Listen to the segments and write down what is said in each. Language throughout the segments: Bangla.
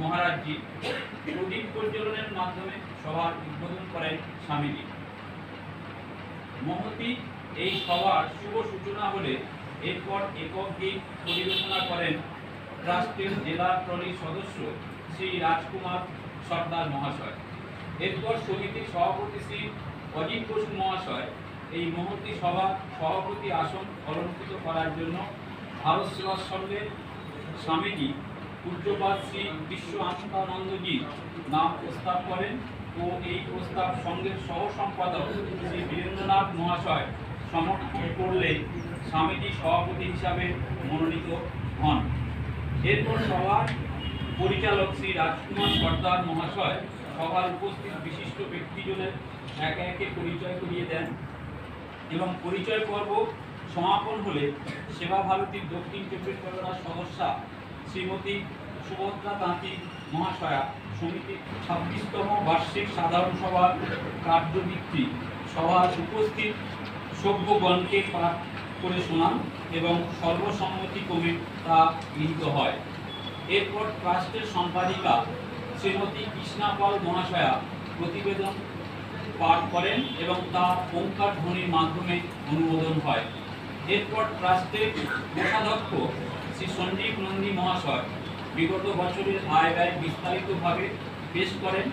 মহারাজজি প্রদীপ প্রজ্বলনের মাধ্যমে সভার উদ্বোধন করেন স্বামীজি। মহতি এই সভার শুভ সূচনা হলে এরপর একক গীত পরিবেশনা করেন ট্রাস্টের জেলা সদস্য শ্রী রাজকুমার সর্দার মহাশয়। এরপর সমিতির সভাপতি শ্রী অজিত বসু মহাশয় এই মহতি সভা সভাপতি আসন অলঙ্কৃত করার জন্য ভারত সেবাশ্রমের স্বামীজি পূজ্যপাদ শ্রী বিশ্ব আনন্দানন্দজি নাম প্রস্তাব করেন ও এই প্রস্তাব সঙ্গের সহ সম্পাদক শ্রী বীরেন্দ্রনাথ মহাশয় সমর্থন করলে স্বামীজি সভাপতি হিসাবে মনোনীত হন। এরপর সভার পরিচালক শ্রী রাজকুমার সর্দার মহাশয় সভার উপস্থিত বিশিষ্ট ব্যক্তিজনের একে একে পরিচয় করিয়ে দেন এবং পরিচয় পর্ব সমাপন হলে সেবা ভারতীর দক্ষিণ চব্বিশ পরগনার সদস্যা শ্রীমতী সুভদ্রা তাঁতি মহাশয়া, সমিতির ছাব্বিশতম বার্ষিক সাধারণ সভার কার্যবৃত্তি। সভার উপস্থিত সভ্যগণকে পাঠ করে শোনান এবং সর্বসম্মতিক্রমে তা গৃহীত হয়। এরপর ট্রাস্টের সম্পাদিকা শ্রীমতী কৃষ্ণা পাল মহাশয়া প্রতিবেদন পাঠ করেন এবং তা ওঙ্কার ধ্বনির মাধ্যমে অনুমোদন হয়। এরপর ট্রাস্টের কোষাধ্যক্ষ শ্রী সঞ্জীব নন্দী মহাশয় বিগত বছরের আয় ব্যয় বিস্তারিতভাবে পেশ করেন।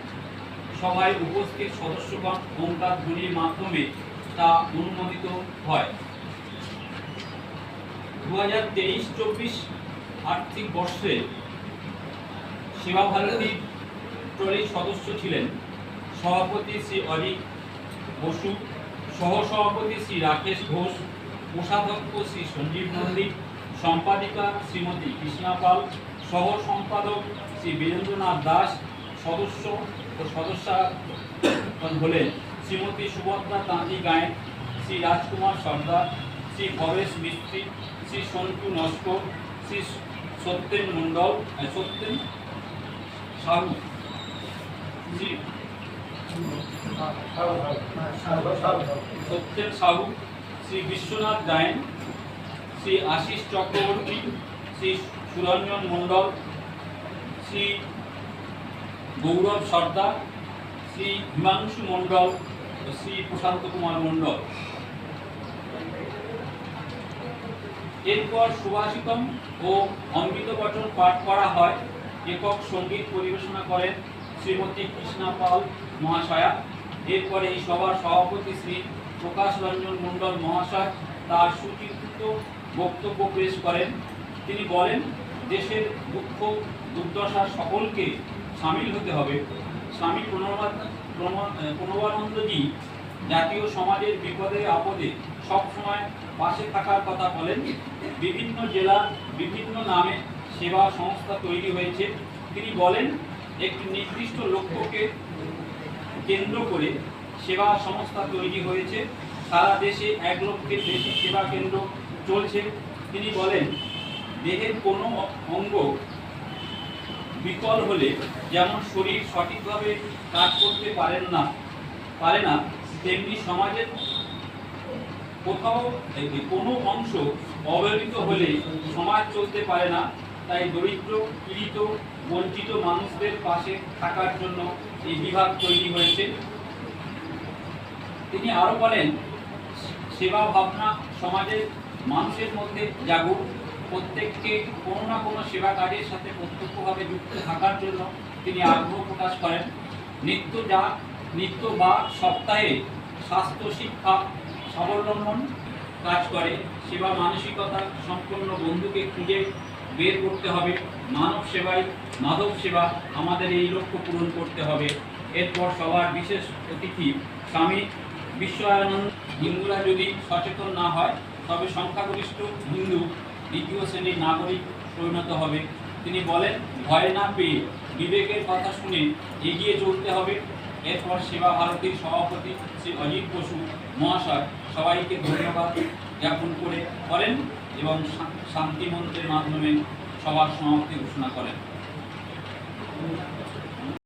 সভায় উপস্থিত সদস্যগণ ওঙ্কার ধ্বনির মাধ্যমে তা অনুমোদিত হয়। দু হাজার তেইশ চব্বিশ আর্থিক বর্ষে সেবা ভারতী ট্রলির সদস্য ছিলেন সভাপতি শ্রী অজিত বসু, সহসভাপতি শ্রী রাকেশ ঘোষ, কোষাধ্যক্ষ শ্রী সঞ্জীব নন্দী সম্পাদিকা শ্রীমতী কৃষ্ণা পাল সহ সম্পাদক শ্রী বীরেন্দ্রনাথ দাস, সদস্য ও সদস্যা হলেন শ্রীমতী সুভদ্রা তাঁতি গায়েন, শ্রী রাজকুমার সর্দার, শ্রী ভবেশ মিস্ত্রি, শ্রী সন্টু নস্কর, শ্রী সত্যেন মণ্ডল সত্যেন সাহু। সত্যেন সাহু, শ্রী বিশ্বনাথ গায়েন, শ্রী আশিস চক্রবর্তী, শ্রী সুরঞ্জন মণ্ডল, শ্রী গৌরব সর্দার, শ্রী হিমাংশু মণ্ডল শ্রী প্রশান্ত কুমার মণ্ডল। এরপর সুভাষিতম ও অমৃত বচন পাঠ করা হয়। একক সংগীত পরিবেশনা করেন শ্রীমতী কৃষ্ণা পাল মহাশয়া। এরপরে এই সভার সভাপতি শ্রী প্রকাশ রঞ্জন মণ্ডল মহাশয় তার সুচিন্তিত বক্তব্য পেশ করেন। তিনি বলেন, দেশের দুঃখ, দুর্দশা সকলকে সামিল হতে হবে। স্বামী প্রণবানন্দজি জাতীয় সমাজের বিপদে, আপদে সবসময় পাশে থাকার কথা বলেন। বিভিন্ন জেলা, বিভিন্ন নামে সেবা সংস্থা তৈরি হয়েছে। তিনি বলেন, একটি নির্দিষ্ট লক্ষ্যকে কেন্দ্র করে সেবা সংস্থা তৈরি হয়েছে। সারা দেশে এক লক্ষের বেশি সেবা কেন্দ্র চলছে। তিনি বলেন দেহের কোনো অঙ্গ বিকল হলে যেমন শরীর সঠিকভাবে কাজ করতে পারেন না, পারে না, তেমনি সমাজের কোথাও কোনো অংশ অবহেলিত হলে সমাজ চলতে পারে না। তাই দরিদ্র, পীড়িত, বঞ্চিত মানুষদের পাশে থাকার জন্য এই বিভাগ তৈরি হয়েছে। তিনি আরও বলেন, সেবা ভাবনা সমাজের মানুষের মধ্যে জাগুক প্রত্যেককে কোনো না কোনো সেবা কাজের সাথে প্রত্যক্ষভাবে যুক্ত থাকার জন্য তিনি আগ্রহ প্রকাশ করেন। নিত্য যা, নিত্য বা সপ্তাহে স্বাস্থ্য, শিক্ষা, স্বাবলম্বন কাজ করে। সেবা মানসিকতা সম্পন্ন বন্ধুকে খুঁজে বের করতে হবে। মানব সেবায় মাধব সেবা। আমাদের এই লক্ষ্য পূরণ করতে হবে। এরপর সবার বিশেষ অতিথি স্বামী বিশ্বানন্দ হিন্দুরা যদি সচেতন না হয়, তবে সংখ্যাগরিষ্ঠ হিন্দু দ্বিতীয় শ্রেণির নাগরিক পরিণত হবে। তিনি বলেন, ভয় না পেয়ে বিবেকের কথা শুনে এগিয়ে চলতে হবে। এরপর সেবা ভারতীর সভাপতি শ্রী অজিত বসু, মহাশয়, সবাইকে ধন্যবাদ জ্ঞাপন করে করেন এবং শা- শান্তি মন্ত্রের মাধ্যমে সবার সমাপ্তি ঘোষণা করেন।